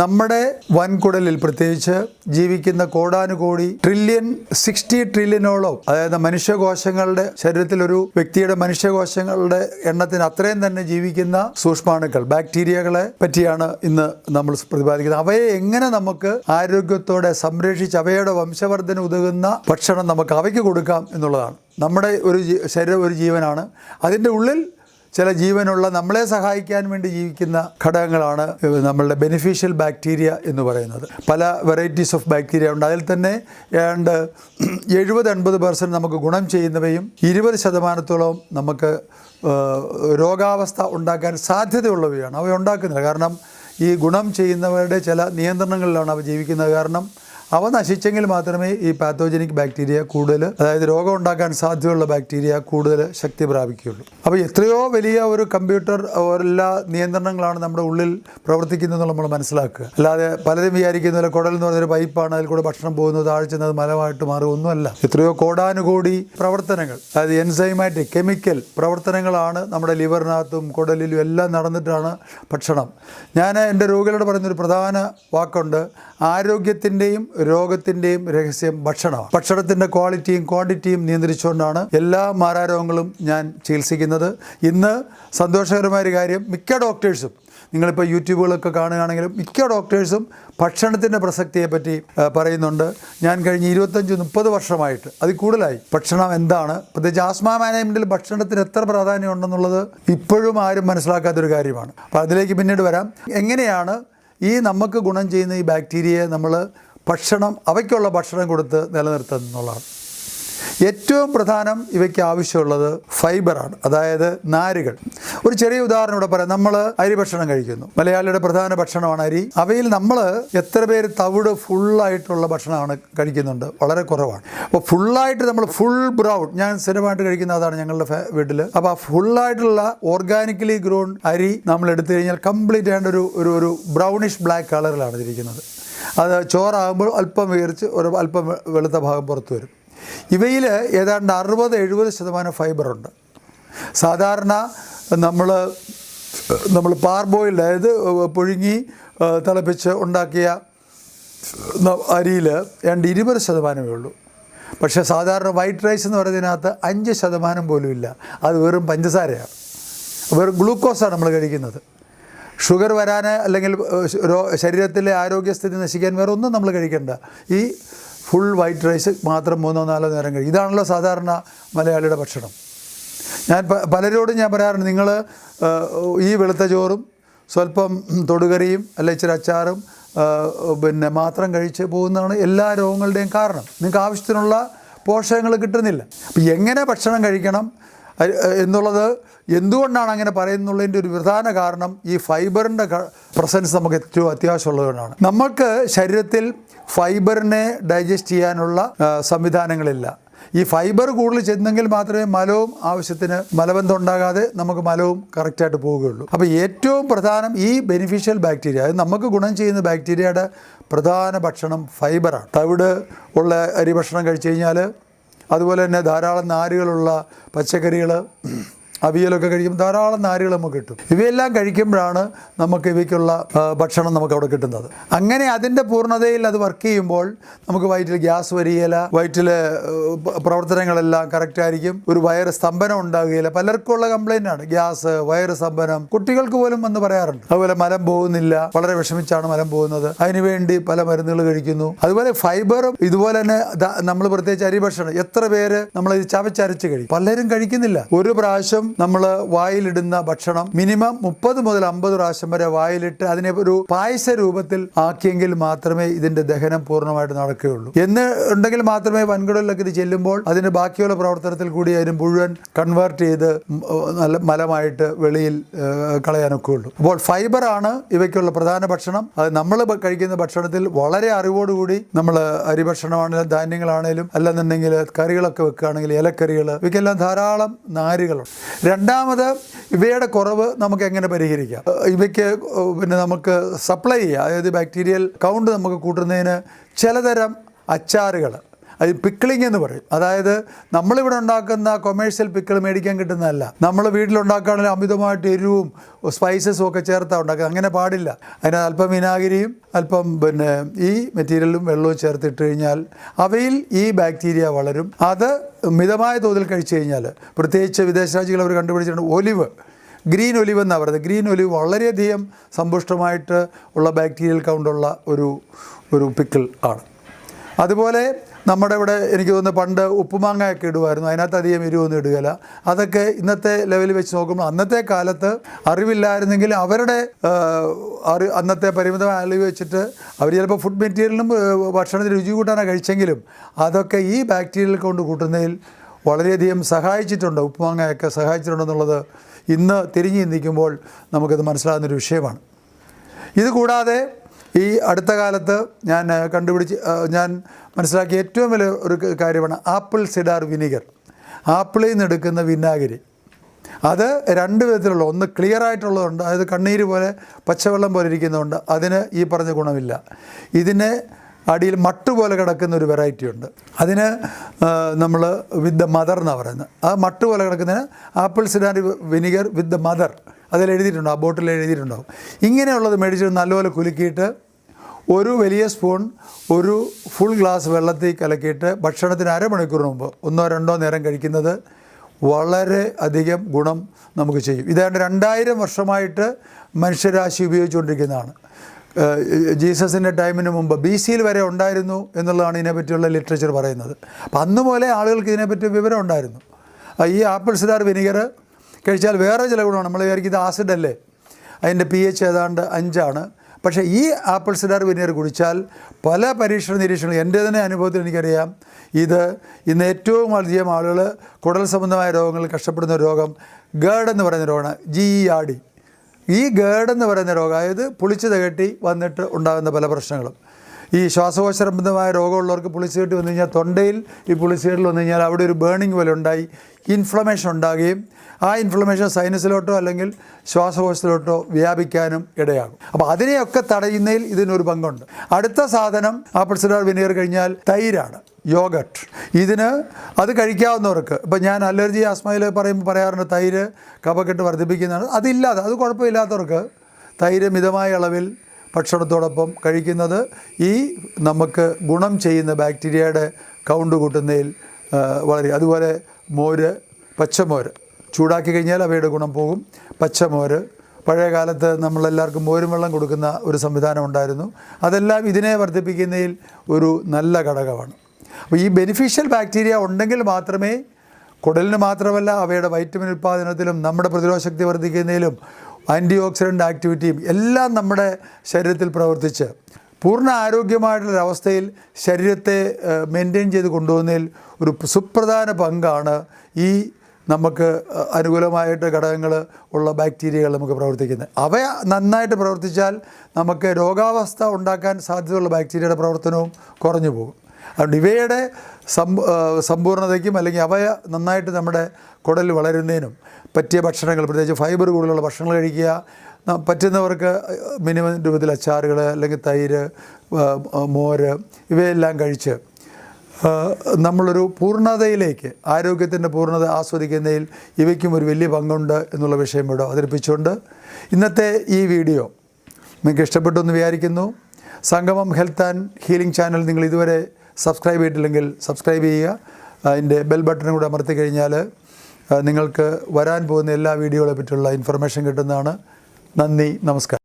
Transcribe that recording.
നമ്മുടെ വൻകുടലിൽ പ്രത്യേകിച്ച് ജീവിക്കുന്ന കോടാനുകോടി ട്രില്യൺ സിക്സ്റ്റി ട്രില്യനോളം അതായത് മനുഷ്യകോശങ്ങളുടെ ശരീരത്തിൽ ഒരു വ്യക്തിയുടെ മനുഷ്യകോശങ്ങളുടെ എണ്ണത്തിന് അത്രയും തന്നെ ജീവിക്കുന്ന സൂക്ഷ്മാണുക്കൾ ബാക്ടീരിയകളെ പറ്റിയാണ് ഇന്ന് നമ്മൾ പ്രതിപാദിക്കുന്നത്. അവയെ എങ്ങനെ നമുക്ക് ആരോഗ്യത്തോടെ സംരക്ഷിച്ച് അവയുടെ വംശവർദ്ധന ഉതകുന്ന ഭക്ഷണം നമുക്ക് അവയ്ക്ക് കൊടുക്കാം എന്നുള്ളതാണ്. നമ്മുടെ ഒരു ശരീരം ഒരു ജീവനാണ്. അതിന്റെ ഉള്ളിൽ ചില ജീവനുള്ള നമ്മളെ സഹായിക്കാൻ വേണ്ടി ജീവിക്കുന്ന ഘടകങ്ങളാണ് നമ്മളുടെ ബെനിഫിഷ്യൽ ബാക്ടീരിയ എന്ന് പറയുന്നത്. പല വെറൈറ്റീസ് ഓഫ് ബാക്ടീരിയ ഉണ്ട്. അതിൽ തന്നെ ഏതാണ്ട് എഴുപത് എൺപത് പെർസെന്റ് നമുക്ക് ഗുണം ചെയ്യുന്നവയും ഇരുപത് ശതമാനത്തോളം നമുക്ക് രോഗാവസ്ഥ ഉണ്ടാക്കാൻ സാധ്യതയുള്ളവയാണ് അവ ഉണ്ടാക്കുന്നില്ല കാരണം ഈ ഗുണം ചെയ്യുന്നവരുടെ ചില നിയന്ത്രണങ്ങളിലാണ് അവ ജീവിക്കുന്നത്. കാരണം അവ നശിച്ചെങ്കിൽ മാത്രമേ ഈ പാത്തോജനിക് ബാക്ടീരിയ കൂടുതൽ അതായത് രോഗം ഉണ്ടാക്കാൻ സാധ്യതയുള്ള ബാക്ടീരിയ കൂടുതൽ ശക്തി പ്രാപിക്കുകയുള്ളൂ. അപ്പോൾ എത്രയോ വലിയ ഒരു കമ്പ്യൂട്ടർ എല്ലാ നിയന്ത്രണങ്ങളാണ് നമ്മുടെ ഉള്ളിൽ പ്രവർത്തിക്കുന്നത് നമ്മൾ മനസ്സിലാക്കുക. അല്ലാതെ പലരും വിചാരിക്കുന്ന പോലെ കുടൽ എന്ന് പറഞ്ഞൊരു പൈപ്പാണ് അതിൽ കൂടെ ഭക്ഷണം പോകുന്നത് താഴ്ച മലമായിട്ട് മാറുക ഒന്നുമല്ല. എത്രയോ കോടാനുകോടി പ്രവർത്തനങ്ങൾ അതായത് എൻസൈമാറ്റിക് കെമിക്കൽ പ്രവർത്തനങ്ങളാണ് നമ്മുടെ ലിവറിനകത്തും കുടലിലും എല്ലാം നടന്നിട്ടാണ് ഭക്ഷണം. ഞാൻ എന്റെ രോഗികളോട് പറയുന്നൊരു പ്രധാന വാക്കുണ്ട് ആരോഗ്യത്തിന്റെയും രോഗത്തിന്റെയും രഹസ്യം ഭക്ഷണമാണ്. ഭക്ഷണത്തിന്റെ ക്വാളിറ്റിയും ക്വാണ്ടിറ്റിയും നിയന്ത്രിച്ചുകൊണ്ടാണ് എല്ലാ മാരാരോഗങ്ങളും ഞാൻ ചികിത്സിക്കുന്നത്. ഇന്ന് സന്തോഷകരമായ കാര്യം മിക്ക ഡോക്ടേഴ്സും നിങ്ങളിപ്പോൾ യൂട്യൂബുകളൊക്കെ കാണുകയാണെങ്കിലും മിക്ക ഡോക്ടേഴ്സും ഭക്ഷണത്തിന്റെ പ്രസക്തിയെപ്പറ്റി പറയുന്നുണ്ട്. ഞാൻ കഴിഞ്ഞ ഇരുപത്തഞ്ച് മുപ്പത് വർഷമായിട്ട് അതിൽ കൂടുതലായി. ഭക്ഷണം എന്താണ്? പ്രത്യേകിച്ച് ആസ്മ മാനേജ്മെന്റിൽ ഭക്ഷണത്തിന് എത്ര പ്രാധാന്യം ഉണ്ടെന്നുള്ളത് ഇപ്പോഴും ആരും മനസ്സിലാക്കാത്തൊരു കാര്യമാണ്. അപ്പോൾ അതിലേക്ക് പിന്നീട് വരാം. എങ്ങനെയാണ് ഈ നമുക്ക് ഗുണം ചെയ്യുന്ന ഈ ബാക്ടീരിയയെ നമ്മൾ ഭക്ഷണം അവയ്ക്കുള്ള ഭക്ഷണം കൊടുത്ത് നിലനിർത്തുക എന്നുള്ളതാണ്. ഏറ്റവും പ്രധാനം ഇവയ്ക്ക് ആവശ്യമുള്ളത് ഫൈബറാണ് അതായത് നാരുകൾ. ഒരു ചെറിയ ഉദാഹരണം ഇവിടെ പറയാം. നമ്മൾ അരി ഭക്ഷണം കഴിക്കുന്നു. മലയാളിയുടെ പ്രധാന ഭക്ഷണമാണ് അരി. അവയിൽ നമ്മൾ എത്ര പേര് തവിട് ഫുള്ളായിട്ടുള്ള ഭക്ഷണമാണ് കഴിക്കുന്നുണ്ട്? വളരെ കുറവാണ്. അപ്പോൾ ഫുള്ളായിട്ട് നമ്മൾ ഫുൾ ബ്രൗൺ ഞാൻ സ്ഥിരമായിട്ട് കഴിക്കുന്ന അതാണ് ഞങ്ങളുടെ വീട്ടിൽ അപ്പോൾ ആ ഫുള്ളായിട്ടുള്ള ഓർഗാനിക്കലി ഗ്രോൺ അരി നമ്മൾ എടുത്തു കഴിഞ്ഞാൽ കംപ്ലീറ്റ് ആയിട്ട് ഒരു ഒരു ബ്രൗണിഷ് ബ്ലാക്ക് കളറിലാണ് ഇരിക്കുന്നത്. അത് ചോറാകുമ്പോൾ അല്പം വീർച്ച് ഒരു അല്പം വെളുത്ത ഭാഗം പുറത്തു വരും. ഇവയിൽ ഏതാണ്ട് അറുപത് എഴുപത് ശതമാനം ഫൈബറുണ്ട്. സാധാരണ നമ്മൾ നമ്മൾ പാർബോയിൽഡ് അതായത് പുഴുങ്ങി തിളപ്പിച്ച് ഉണ്ടാക്കിയ അരിയിൽ രണ്ട് ഇരുപത് ശതമാനമേ ഉള്ളൂ. പക്ഷേ സാധാരണ വൈറ്റ് റൈസ് എന്ന് പറയുന്നതിനകത്ത് അഞ്ച് ശതമാനം പോലും ഇല്ല. അത് വെറും പഞ്ചസാരയാണ്. വെറും ഗ്ലൂക്കോസാണ് നമ്മൾ കഴിക്കുന്നത്. ഷുഗർ വരാൻ അല്ലെങ്കിൽ ശരീരത്തിലെ ആരോഗ്യസ്ഥിതി നശിക്കാൻ വേറെ ഒന്നും നമ്മൾ കഴിക്കേണ്ട. ഈ ഫുൾ വൈറ്റ് റൈസ് മാത്രം മൂന്നോ നാലോ നേരം കഴിക്കും ഇതാണല്ലോ സാധാരണ മലയാളിയുടെ ഭക്ഷണം. ഞാൻ പലരോടും ഞാൻ പറയാറുണ്ട് നിങ്ങൾ ഈ വെളുത്ത ചോറും സ്വല്പം തൊടുകറിയും അല്ല ഇച്ചിരി അച്ചാറും പിന്നെ മാത്രം കഴിച്ച് പോകുന്നതാണ് എല്ലാ രോഗങ്ങളുടെയും കാരണം. നിങ്ങൾക്ക് ആവശ്യത്തിനുള്ള പോഷകങ്ങൾ കിട്ടുന്നില്ല. അപ്പം എങ്ങനെ ഭക്ഷണം കഴിക്കണം? എന്നുള്ളത് എന്തുകൊണ്ടാണ് അങ്ങനെ പറയുന്നുള്ളതിന്റെ ഒരു പ്രധാന കാരണം ഈ ഫൈബറിന്റെ പ്രസൻസ് നമുക്ക് ഏറ്റവും അത്യാവശ്യമുള്ളതുകൊണ്ടാണ്. നമുക്ക് ശരീരത്തിൽ ഫൈബറിനെ ഡൈജസ്റ്റ് ചെയ്യാനുള്ള സംവിധാനങ്ങളില്ല. ഈ ഫൈബർ കൂടുതൽ ചെന്നെങ്കിൽ മാത്രമേ മലവും ആവശ്യത്തിന് മലബന്ധം ഉണ്ടാകാതെ നമുക്ക് മലവും കറക്റ്റായിട്ട് പോവുകയുള്ളൂ. അപ്പോൾ ഏറ്റവും പ്രധാനം ഈ ബെനിഫിഷ്യൽ ബാക്ടീരിയ അത് നമുക്ക് ഗുണം ചെയ്യുന്ന ബാക്ടീരിയയുടെ പ്രധാന ഭക്ഷണം ഫൈബറാണ്. തവിട് ഉള്ള അരി ഭക്ഷണം കഴിച്ചു കഴിഞ്ഞാൽ അതുപോലെ തന്നെ ധാരാളം നാരുകളുള്ള പച്ചക്കറികൾ അവിയലൊക്കെ കഴിക്കുമ്പോൾ ധാരാളം നാരുകൾ നമുക്ക് കിട്ടും. ഇവയെല്ലാം കഴിക്കുമ്പോഴാണ് നമുക്ക് ഇവയ്ക്കുള്ള ഭക്ഷണം നമുക്ക് അവിടെ കിട്ടുന്നത്. അങ്ങനെ അതിന്റെ പൂർണതയിൽ അത് വർക്ക് ചെയ്യുമ്പോൾ നമുക്ക് വയറ്റിൽ ഗ്യാസ് വരികയില്ല. വയറ്റിൽ പ്രവർത്തനങ്ങളെല്ലാം കറക്റ്റ് ആയിരിക്കും. ഒരു വയറ് സ്തംഭനം ഉണ്ടാകുകയില്ല. പലർക്കും ഉള്ള കംപ്ലൈന്റ് ആണ്. ഗ്യാസ് വയറ് സ്തംഭനം. കുട്ടികൾക്ക് പോലും വന്ന് പറയാറുണ്ട്. അതുപോലെ മലം പോകുന്നില്ല. വളരെ വിഷമിച്ചാണ് മലം പോകുന്നത്. അതിനുവേണ്ടി പല മരുന്നുകൾ കഴിക്കുന്നു. അതുപോലെ ഫൈബറും ഇതുപോലെ തന്നെ നമ്മൾ പ്രത്യേകിച്ച് അരി ഭക്ഷണം. എത്ര പേര് നമ്മൾ ഇത് ചവച്ചരച്ച് കഴിക്കും. പലരും കഴിക്കുന്നില്ല. ഒരു പ്രാവശ്യം നമ്മൾ വായിലിടുന്ന ഭക്ഷണം മിനിമം മുപ്പത് മുതൽ അമ്പത് പ്രാവശ്യം വരെ വായിലിട്ട് അതിനെ ഒരു പായസ രൂപത്തിൽ ആക്കിയെങ്കിൽ മാത്രമേ ഇതിന്റെ ദഹനം പൂർണമായിട്ട് നടക്കുകയുള്ളൂ. എന്ന് ഉണ്ടെങ്കിൽ മാത്രമേ വൻകുടലിലൊക്കെ ഇത് ചെല്ലുമ്പോൾ അതിന്റെ ബാക്കിയുള്ള പ്രവർത്തനത്തിൽ കൂടി അതിന് മുഴുവൻ കൺവേർട്ട് ചെയ്ത് നല്ല മലമായിട്ട് വെളിയിൽ കളയാനൊക്കെ ഉള്ളൂ അപ്പോൾ ഫൈബറാണ് ഇവയ്ക്കുള്ള പ്രധാന ഭക്ഷണം. അത് നമ്മൾ കഴിക്കുന്ന ഭക്ഷണത്തിൽ വളരെ അറിവോടുകൂടി നമ്മൾ അരി ഭക്ഷണമാണെങ്കിലും ധാന്യങ്ങളാണെങ്കിലും അല്ലെന്നുണ്ടെങ്കിൽ കറികളൊക്കെ വെക്കുകയാണെങ്കിൽ ഇലക്കറികൾ ഇവയ്ക്കെല്ലാം ധാരാളം നാരുകളുണ്ട്. രണ്ടാമത് ഇവയുടെ കുറവ് നമുക്ക് എങ്ങനെ പരിഹരിക്കാം? ഇവയ്ക്ക് പിന്നെ നമുക്ക് സപ്ലൈ ചെയ്യുക അതായത് ബാക്ടീരിയൽ കൗണ്ട് നമുക്ക് കൂട്ടുന്നതിന് ചിലതരം അച്ചാറുകൾ അത് പിക്കിളിംഗ് എന്ന് പറയും. അതായത് നമ്മളിവിടെ ഉണ്ടാക്കുന്ന കൊമേഴ്ഷ്യൽ പിക്കിൾ മേടിക്കാൻ കിട്ടുന്നതല്ല. നമ്മൾ വീട്ടിലുണ്ടാക്കുകയാണെങ്കിൽ അമിതമായിട്ട് എരിവും സ്പൈസസും ഒക്കെ ചേർത്താണ് ഉണ്ടാക്കുക. അങ്ങനെ പാടില്ല. അതിന് അല്പം വിനാഗിരിയും അല്പം പിന്നെ ഈ മെറ്റീരിയലും വെള്ളവും ചേർത്തിട്ട് കഴിഞ്ഞാൽ അവയിൽ ഈ ബാക്ടീരിയ വളരും. അത് മിതമായ തോതിൽ കഴിച്ചു കഴിഞ്ഞാൽ പ്രത്യേകിച്ച് വിദേശ രാജ്യങ്ങൾ അവർ കണ്ടുപിടിച്ചിട്ടുണ്ട് ഒലിവ്. ഗ്രീൻ ഒലിവ് എന്നാണ് പറയുന്നത്. ഗ്രീൻ ഒലിവ് വളരെയധികം സമ്പുഷ്ടമായിട്ട് ഉള്ള ബാക്ടീരിയൽ കൗണ്ടുള്ള ഒരു ഒരു പിക്കിൾ ആണ്. അതുപോലെ നമ്മുടെ ഇവിടെ എനിക്ക് തോന്നുന്നു പണ്ട് ഉപ്പുമാങ്ങയൊക്കെ ഇടുമായിരുന്നു അതിനകത്ത് അധികം എരിവൊന്നും ഇടുകയില്ല. അതൊക്കെ ഇന്നത്തെ ലെവലിൽ വെച്ച് നോക്കുമ്പോൾ അന്നത്തെ കാലത്ത് അറിവില്ലായിരുന്നെങ്കിൽ അവരുടെ അറി അന്നത്തെ പരിമിതമായ അറിവ് വെച്ചിട്ട് അവർ ചിലപ്പോൾ ഫുഡ് മെറ്റീരിയലിനും ഭക്ഷണത്തിന് രുചി കൂട്ടാനാണ് കഴിച്ചെങ്കിലും അതൊക്കെ ഈ ബാക്ടീരിയൽ കൊണ്ട് കൂട്ടുന്നതിൽ വളരെയധികം സഹായിച്ചിട്ടുണ്ട്. ഉപ്പുമാങ്ങയൊക്കെ സഹായിച്ചിട്ടുണ്ടെന്നുള്ളത് ഇന്ന് തിരിഞ്ഞു ചിന്തിക്കുമ്പോൾ നമുക്കത് മനസ്സിലാകുന്നൊരു വിഷയമാണ്. ഇത് കൂടാതെ ഈ അടുത്ത കാലത്ത് ഞാൻ കണ്ടുപിടിച്ച് ഞാൻ മനസ്സിലാക്കിയ ഏറ്റവും വലിയ ഒരു കാര്യമാണ് ആപ്പിൾ സിഡാർ വിനീഗർ. ആപ്പിളിൽ നിന്ന് എടുക്കുന്ന വിനാഗിരി. അത് രണ്ട് വിധത്തിലുള്ള ഒന്ന് ക്ലിയർ ആയിട്ടുള്ളതുണ്ട് അതായത് കണ്ണീര് പോലെ പച്ചവെള്ളം പോലെ ഇരിക്കുന്നതുണ്ട്. അതിന് ഈ പറഞ്ഞ ഗുണമില്ല. ഇതിനെ അടിയിൽ മട്ട് പോലെ കിടക്കുന്ന ഒരു വെറൈറ്റി ഉണ്ട്. അതിന് നമ്മൾ വിത്ത് ദ മദർ എന്നാണ് പറയുന്നത്. ആ മട്ട് പോലെ കിടക്കുന്നതിന് apple cider vinegar with the mother അതിൽ എഴുതിയിട്ടുണ്ടോ ആ ബോട്ടിൽ എഴുതിയിട്ടുണ്ടാവും. ഇങ്ങനെയുള്ളത് മേടിച്ചിട്ട് നല്ലപോലെ കുലുക്കിയിട്ട് ഒരു വലിയ സ്പൂൺ ഒരു ഫുൾ ഗ്ലാസ് വെള്ളത്തിൽ കലക്കിയിട്ട് ഭക്ഷണത്തിന് അരമണിക്കൂർ മുമ്പ് ഒന്നോ രണ്ടോ നേരം കഴിക്കുന്നത് വളരെ അധികം ഗുണം നമുക്ക് ചെയ്യും. ഇതാണ്ട് രണ്ടായിരം വർഷമായിട്ട് മനുഷ്യരാശി ഉപയോഗിച്ചുകൊണ്ടിരിക്കുന്നതാണ്. ജീസസിന്റെ ടൈമിന് മുമ്പ് ബി സിയിൽ വരെ ഉണ്ടായിരുന്നു എന്നുള്ളതാണ് ഇതിനെപ്പറ്റിയുള്ള ലിറ്ററേച്ചർ പറയുന്നത്. അപ്പം അന്ന് പോലെ ആളുകൾക്ക് ഇതിനെപ്പറ്റി വിവരം ഉണ്ടായിരുന്നു. ഈ ആപ്പിൾ സിഡാർ വിനിഗർ കഴിച്ചാൽ വേറെ ചില ഗുണമാണ്. നമ്മൾ വിചാരിക്കും ഇത് ആസിഡ് അല്ലേ? അതിന്റെ പി എച്ച് ഏതാണ്ട് അഞ്ചാണ്. പക്ഷേ ഈ ആപ്പിൾ സിഡാർ വിനീർ കുടിച്ചാൽ പല പരീക്ഷണ നിരീക്ഷണങ്ങൾ എന്റെ തന്നെ അനുഭവത്തിൽ എനിക്കറിയാം. ഇത് ഇന്ന് ഏറ്റവും അധികം ആളുകൾ കുടൽ സംബന്ധമായ രോഗങ്ങളിൽ കഷ്ടപ്പെടുന്ന രോഗം ഗേഡ് എന്ന് പറയുന്ന രോഗമാണ്. ജി ഇ ആർ ഡി ഈ ഗേഡ് എന്ന് പറയുന്ന രോഗം അതായത് പുളിച്ചു തകട്ടി വന്നിട്ട് ഉണ്ടാകുന്ന പല പ്രശ്നങ്ങളും. ഈ ശ്വാസകോശ സംബന്ധമായ രോഗമുള്ളവർക്ക് പുളിച്ചുകെട്ടി വന്നു കഴിഞ്ഞാൽ തൊണ്ടയിൽ ഈ പുളിച്ചുകെട്ടിൽ വന്നു കഴിഞ്ഞാൽ അവിടെ ഒരു ബേണിംഗ് പോലെ ഉണ്ടായി ഇൻഫ്ലമേഷൻ ഉണ്ടാകുകയും ആ ഇൻഫ്ലമേഷൻ സൈനസിലോട്ടോ അല്ലെങ്കിൽ ശ്വാസകോശത്തിലോട്ടോ വ്യാപിക്കാനും ഇടയാകും. അപ്പോൾ അതിനെയൊക്കെ തടയുന്നതിൽ ഇതിനൊരു പങ്കുണ്ട്. അടുത്ത സാധനം ആപ്പിൾ സിഡാർ വിനീർ കഴിഞ്ഞാൽ തൈരാണ് യോഗട്ട്. ഇതിന് അത് കഴിക്കാവുന്നവർക്ക് ഇപ്പം ഞാൻ അലർജി ആസ്മയിൽ പറയുമ്പോൾ പറയാറുണ്ട് തൈര് കഫക്കെട്ട് വർദ്ധിപ്പിക്കുന്നതാണ്. അതില്ലാതെ അത് കുഴപ്പമില്ലാത്തവർക്ക് തൈര് മിതമായ അളവിൽ ഭക്ഷണത്തോടൊപ്പം കഴിക്കുന്നത്. ഈ നമുക്ക് ഗുണം ചെയ്യുന്ന ബാക്ടീരിയയുടെ കൗണ്ട് കൂട്ടുന്നതിൽ വളരെ അതുപോലെ മോര് പച്ചമോര്. ചൂടാക്കി കഴിഞ്ഞാൽ അവയുടെ ഗുണം പോകും. പച്ചമോര്. പഴയ കാലത്ത് നമ്മളെല്ലാവർക്കും മോരും വെള്ളം കൊടുക്കുന്ന ഒരു സംവിധാനം ഉണ്ടായിരുന്നു. അതെല്ലാം ഇതിനെ വർദ്ധിപ്പിക്കുന്നതിൽ ഒരു നല്ല ഘടകമാണ്. അപ്പോൾ ഈ ബെനിഫിഷ്യൽ ബാക്ടീരിയ ഉണ്ടെങ്കിൽ മാത്രമേ കുടലിന് മാത്രമല്ല അവയുടെ വൈറ്റമിൻ ഉൽപ്പാദനത്തിലും നമ്മുടെ പ്രതിരോധശക്തി വർദ്ധിക്കുന്നതിലും ആന്റി ഓക്സിഡന്റ് ആക്ടിവിറ്റിയും എല്ലാം നമ്മുടെ ശരീരത്തിൽ പ്രവർത്തിച്ച് പൂർണ ആരോഗ്യമായിട്ടുള്ളൊരവസ്ഥയിൽ ശരീരത്തെ മെയിന്റെയിൻ ചെയ്ത് കൊണ്ടുപോകുന്നതിൽ ഒരു സുപ്രധാന പങ്കാണ് ഈ നമുക്ക് അനുകൂലമായിട്ട് ഘടകങ്ങൾ ഉള്ള ബാക്ടീരിയകൾ നമുക്ക് പ്രവർത്തിക്കുന്നത്. അവ നന്നായിട്ട് പ്രവർത്തിച്ചാൽ നമുക്ക് രോഗാവസ്ഥ ഉണ്ടാക്കാൻ സാധ്യതയുള്ള ബാക്ടീരിയയുടെ പ്രവർത്തനവും കുറഞ്ഞു പോകും. അതുകൊണ്ട് ഇവയുടെ സമ്പൂർണതയ്ക്കും അല്ലെങ്കിൽ അവയ നന്നായിട്ട് നമ്മുടെ കുടലിൽ വളരുന്നതിനും പറ്റിയ ഭക്ഷണങ്ങൾ പ്രത്യേകിച്ച് ഫൈബർ കൂടുതലുള്ള ഭക്ഷണങ്ങൾ കഴിക്കുക. പറ്റുന്നവർക്ക് മിനിമം രൂപത്തിൽ അച്ചാറുകൾ അല്ലെങ്കിൽ തൈര് മോര് ഇവയെല്ലാം കഴിച്ച് നമ്മളൊരു പൂർണതയിലേക്ക് ആരോഗ്യത്തിന്റെ പൂർണത ആസ്വദിക്കുന്നതിൽ ഇവയ്ക്കും ഒരു വലിയ പങ്കുണ്ട് എന്നുള്ള വിഷയം ഇവിടെ അവതരിപ്പിച്ചുകൊണ്ട് ഇന്നത്തെ ഈ വീഡിയോ നിങ്ങൾക്ക് ഇഷ്ടപ്പെട്ടു എന്ന് വിചാരിക്കുന്നു. സംഗമം ഹെൽത്ത് ആൻഡ് ഹീലിംഗ് ചാനൽ നിങ്ങൾ ഇതുവരെ സബ്സ്ക്രൈബ് ചെയ്തിട്ടില്ലെങ്കിൽ സബ്സ്ക്രൈബ് ചെയ്യുക. അതിന്റെ ബെൽ ബട്ടണും കൂടെ അമർത്തി കഴിഞ്ഞാൽ നിങ്ങൾക്ക് വരാൻ പോകുന്ന എല്ലാ വീഡിയോകളെ പറ്റിയുള്ള ഇൻഫർമേഷൻ കിട്ടുന്നതാണ്. നന്ദി നമസ്കാരം.